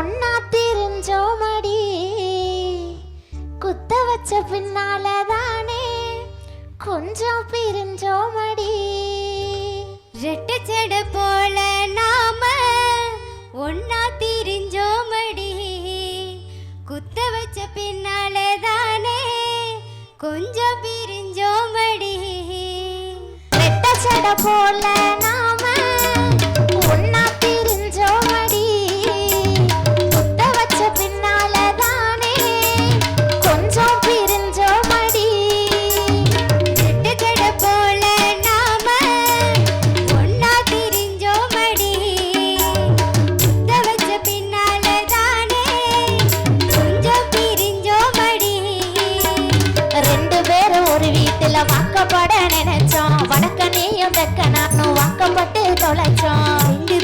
ஒன்னா தெரிஞ்சோமடி. குத்த வச்ச பின்னால தானே கொஞ்சம் பிரிஞ்சோமடி. ரெட்ட செட போல நாம ஒன்னா திரிஞ்சோமடி குத்த வச்ச பின்னால தானே கொஞ்சம் பிரிஞ்சோமடி. ரெட்ட செட போல நான் நீயும் நானும் வாக்கப்பட்டு தொலைச்சோம்.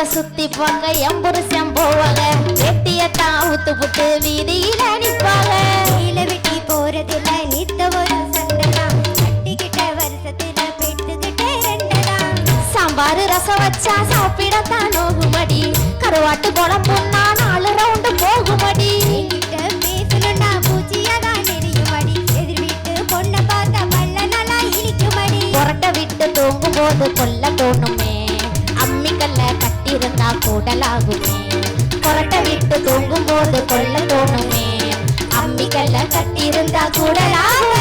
டாஸ்மாக சுத்தி பார்க்க எம்புருஷம் போவாங்க. வெட்டியத்தான் ஊத்து புட்டு வீதியில நிப்பாங்க. கீழே வெட்டி போறதுல நித்த ஒரு சண்டைதான் கட்டிக்கிட்ட வருஷத்துல பெட்டுக்கிட்ட ரெண்டதான் சாம்பார் ரசம் வச்சா சாப்பிடத்தான் நோகுமடி. கருவாட்டு குழம்புன்னா நாலு ரவுண்டு போகுமடி. விட்டு தூங்கும் போது கொல்ல தோணுமே. இருந்தா கூடலாகுமே புரட்ட விட்டு தூங்கும் போது கொல்ல தோணுமே. அம்மிக்கல்ல கட்டியிருந்தா கூடலாகும்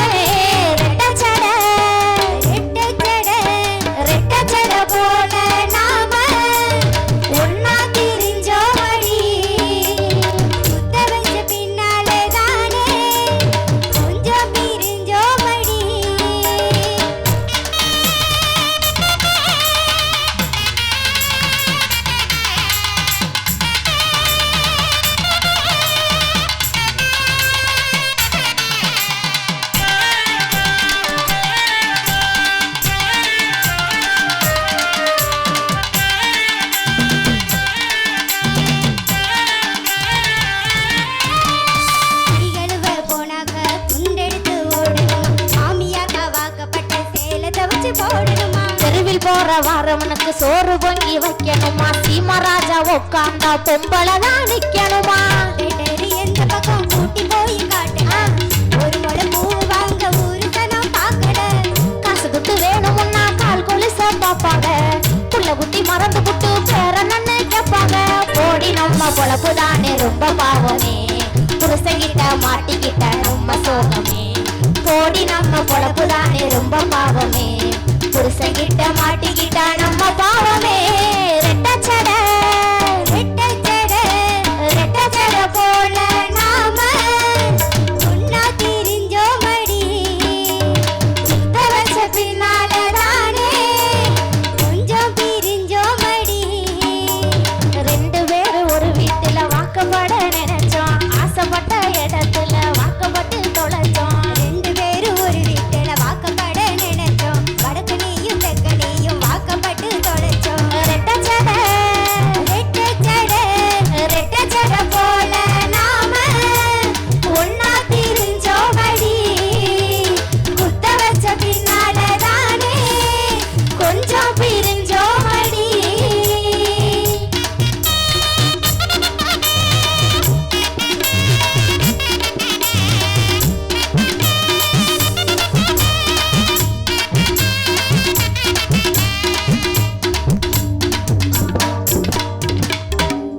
போற வாரவனுக்கு சோறு பொங்கி வைக்கணுமா? சீமராஜா உட்காந்தா பொம்பளை தான் நிக்கணுமா? எந்த பக்கம் கூட்டி போய் காட்டுனா ஒரு முளை பூ வாங்க ஊரு சனம் பார்க்கல. காசு கால் கொலுச பாப்பாங்க புள்ள குட்டி மறந்து புட்டு பேர நன்னு கேட்பாங்க. போடி நம்ம பொழப்பு தானே ரொம்ப பாவமே. புருஷங்கிட்ட மாட்டிக்கிட்ட நம்ம சோகமே. போடி நம்ம பொழப்பு தானே ரொம்ப பாவமே. புருஷங்கிட்ட மாட்டிக்கிட்ட